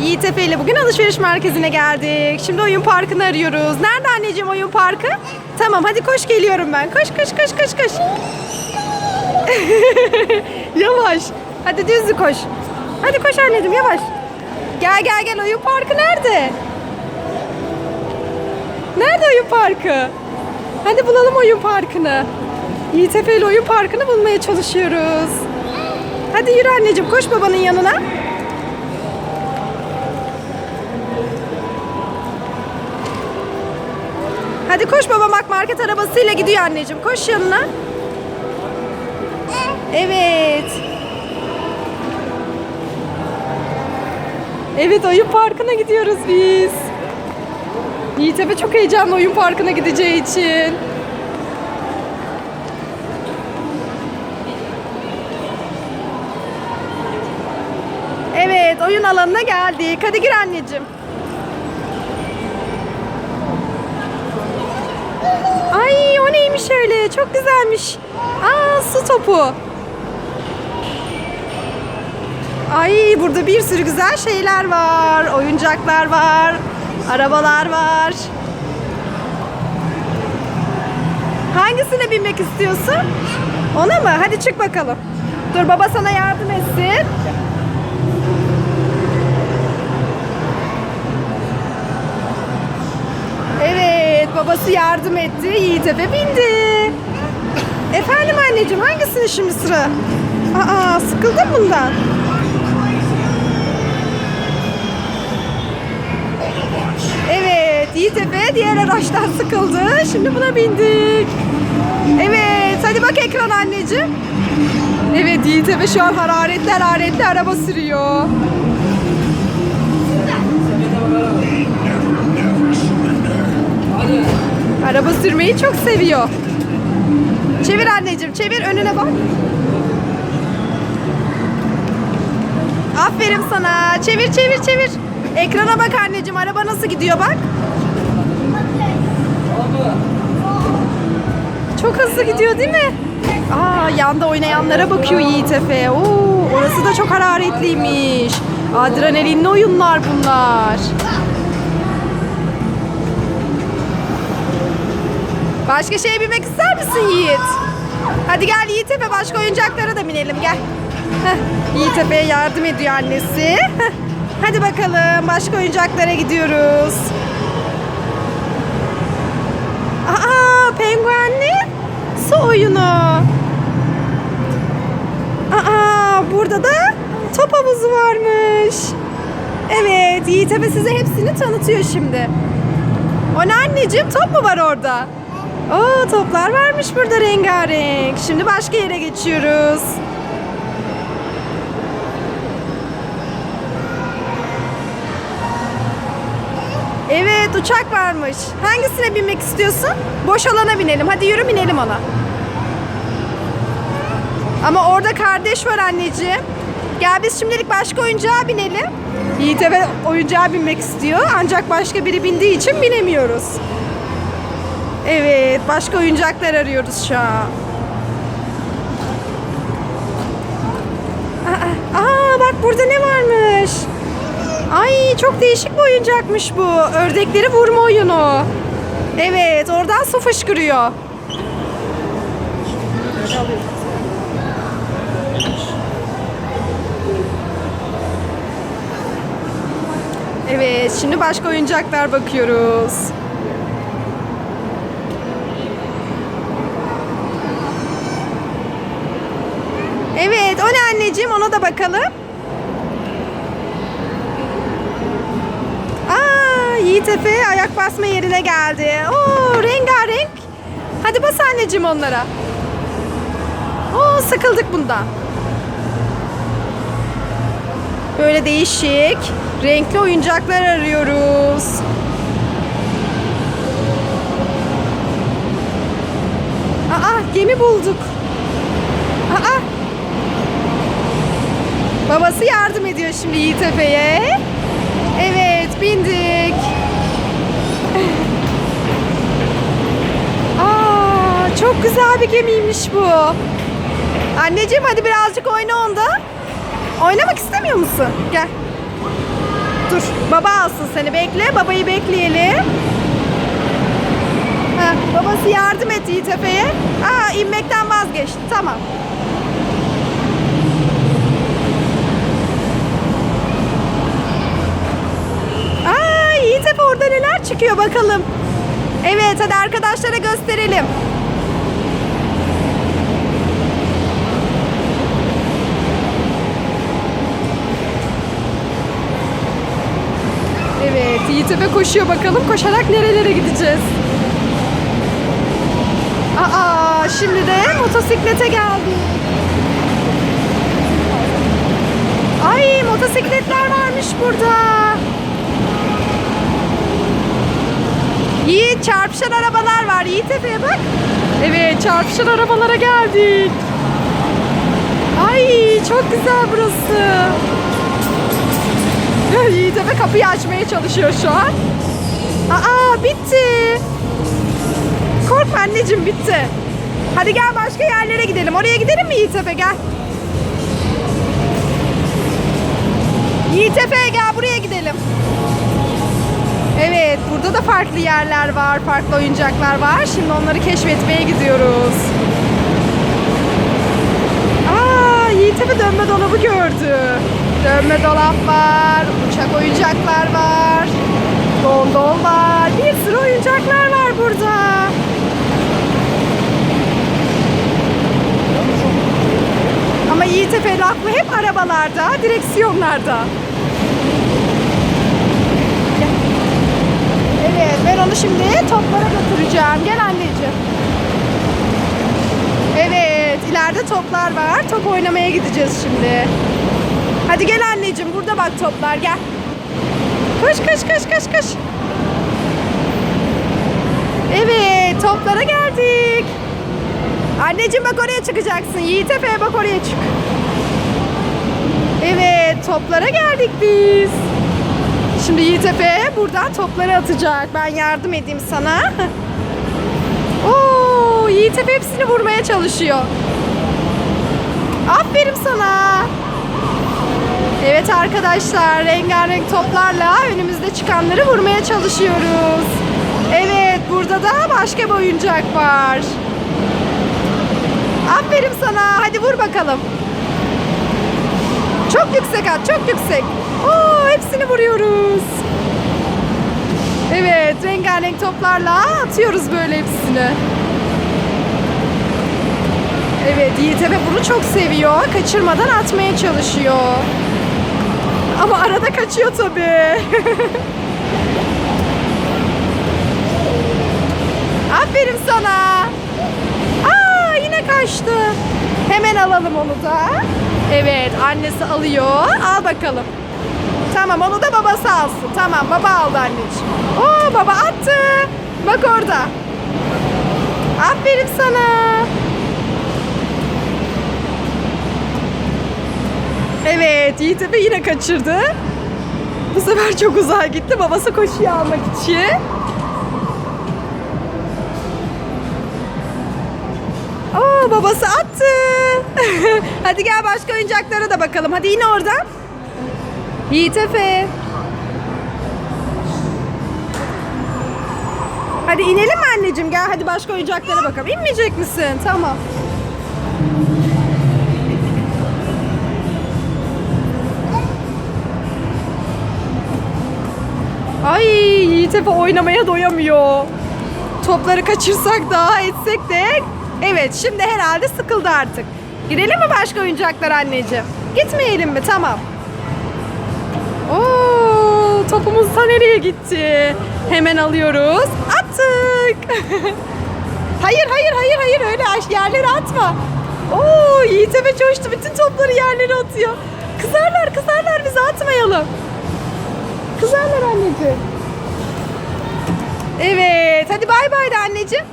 Yiğit Efe ile bugün alışveriş merkezine geldik. Şimdi oyun parkını arıyoruz. Nerede anneciğim oyun parkı? Tamam hadi koş geliyorum ben. Koş koş koş koş koş. yavaş. Hadi düzlü koş. Hadi koş anneciğim yavaş. Gel gel gel oyun parkı nerede? Nerede oyun parkı? Hadi bulalım oyun parkını. Yiğit Efe ile oyun parkını bulmaya çalışıyoruz. Hadi yürü anneciğim koş babanın yanına. Hadi koş baba bak market arabasıyla gidiyor anneciğim. Koş yanına. Evet. Evet oyun parkına gidiyoruz biz. Yiğit Efe çok heyecanlı oyun parkına gideceği için. Evet oyun alanına geldik. Hadi gir anneciğim. Ay o neymiş öyle? Çok güzelmiş. Aa su topu. Ay burada bir sürü güzel şeyler var. Oyuncaklar var. Arabalar var. Hangisine binmek istiyorsun? Ona mı? Hadi çık bakalım. Dur baba sana yardım etsin. Evet babası yardım etti. Yiğit Efe bindi. Efendim anneciğim hangisini şimdi sıra? Aa sıkıldın bundan. Evet Yiğit Efe diğer araçtan sıkıldı. Şimdi buna bindik. Evet hadi bak ekran anneciğim. Evet Yiğit Efe şu an hararetli hararetli araba sürüyor. Araba sürmeyi çok seviyor. Çevir anneciğim, çevir önüne bak. Aferin sana. Çevir, çevir, çevir. Ekrana bak anneciğim. Araba nasıl gidiyor bak. Çok hızlı gidiyor değil mi? Aa, yanda oynayanlara bakıyor Yiğit Efe. Oo, orası da çok hararetliymiş. Adrenalinli oyunlar bunlar. Başka şeye binmek ister misin Yiğit? Hadi gel Yiğit Efe başka oyuncaklara da binelim gel. Heh, Yiğit Efe'ye yardım ediyor annesi. Hadi bakalım başka oyuncaklara gidiyoruz. Aa penguenli su oyunu. Aa burada da top havuzu varmış. Evet Yiğit Efe size hepsini tanıtıyor şimdi. O ne anneciğim top mu var orada? Oo toplar varmış burada rengarenk. Şimdi başka yere geçiyoruz. Evet uçak varmış. Hangisine binmek istiyorsun? Boş olana binelim. Hadi yürü binelim ona. Ama orada kardeş var anneciğim. Gel biz şimdilik başka oyuncağa binelim. Yiğit eve oyuncağa binmek istiyor. Ancak başka biri bindiği için binemiyoruz. Evet, başka oyuncaklar arıyoruz şu an. Aa, aa, bak burada ne varmış? Ay çok değişik bir oyuncakmış bu. Ördekleri vurma oyunu. Evet, oradan su fışkırıyor. Evet, şimdi başka oyuncaklar bakıyoruz. Evet, o ne anneciğim? Ona da bakalım. Aa, Yiğit Efe ayak basma yerine geldi. Oo, rengarenk. Hadi bas anneciğim onlara. Oo, sıkıldık bundan. Böyle değişik, renkli oyuncaklar arıyoruz. Aa, gemi bulduk. Aa, Babası yardım ediyor şimdi Yiğit. Evet bindik. Aa, çok güzel bir gemiymiş bu. Anneciğim hadi birazcık oyna onda. Oynamak istemiyor musun? Gel. dur. Baba alsın seni. Bekle. Babayı bekleyelim. Ha, babası yardım et Yiğit Efe'ye. Aa inmekten vazgeçti. Tamam. Aa Yiğit Efe orada neler çıkıyor bakalım. Evet hadi arkadaşlara gösterelim. Evet Yiğit Efe koşuyor bakalım. Koşarak nerelere gideceğiz? Aa şimdi de motosiklete geldik. Ay motosikletler varmış burada. Yiğit çarpışan arabalar var. Yiğit Efe'ye bak. Evet çarpışan arabalara geldik. Ay çok güzel burası. Yiğit Efe kapıyı açmaya çalışıyor şu an. Aa bitti. Korkma anneciğim bitti. Hadi gel başka yerlere gidelim. Oraya gidelim mi Yiğit Efe gel. Yiğit Efe gel buraya gidelim. Evet burada da farklı yerler var. Farklı oyuncaklar var. Şimdi onları keşfetmeye gidiyoruz. Aa Yiğit Efe dönme dolabı gördü. Dönme dolap var. Uçak oyuncaklar var. Gondol var. Bir sürü oyuncaklar var burada. Ama Yiğit Efe'nin aklı hep arabalarda, direksiyonlarda. Evet, ben onu şimdi toplara götüreceğim. Gel anneciğim. Evet, ileride toplar var. Top oynamaya gideceğiz şimdi. Hadi gel anneciğim, burada bak toplar, gel. Koş, koş, koş, koş, koş. Evet, toplara geldik. Anneciğim bak oraya çıkacaksın. Yiğit Efe'ye bak oraya çık. Evet, toplara geldik biz. Şimdi Yiğit Efe buradan topları atacak. Ben yardım edeyim sana. Oo, Yiğit Efe hepsini vurmaya çalışıyor. Aferin sana. Evet arkadaşlar, rengarenk toplarla önümüzde çıkanları vurmaya çalışıyoruz. Evet, burada da başka bir oyuncak var. Aferin sana. Hadi vur bakalım. Çok yüksek at, çok yüksek. Oo, hepsini vuruyoruz. Evet, rengarenk toplarla atıyoruz böyle hepsini. Evet, Yiğit bunu çok seviyor. Kaçırmadan atmaya çalışıyor. Ama arada kaçıyor tabii. Aferin sana. Aa, yine kaçtı. Hemen alalım onu da. Evet, annesi alıyor. Al bakalım. Tamam, onu da babası alsın. Tamam, baba aldı anneciğim. Oo, baba attı. Bak orada. Aferin sana. Evet, Yiğit Efe yine kaçırdı. Bu sefer çok uzağa gitti. Babası koşuyor almak için. Aa, babası attı. Hadi gel başka oyuncaklara da bakalım. Hadi yine oradan. Yiğit Efe. Hadi inelim mi anneciğim? Gel hadi başka oyuncaklara bakalım. İnmeyecek misin? Tamam. Ay Yiğit Efe oynamaya doyamıyor. Topları kaçırsak daha etsek de evet şimdi herhalde sıkıldı artık. Gidelim mi başka oyuncaklar anneciğim? Gitmeyelim mi? Tamam. Topumuz da nereye gitti? Hemen alıyoruz. Attık. hayır hayır hayır hayır öyle yerlere atma. Oo, Yiğit Efe coştu. Bütün topları yerlere atıyor. Kızarlar kızarlar bizi atmayalım. Kızarlar anneciğim. Evet hadi bay bay de anneciğim.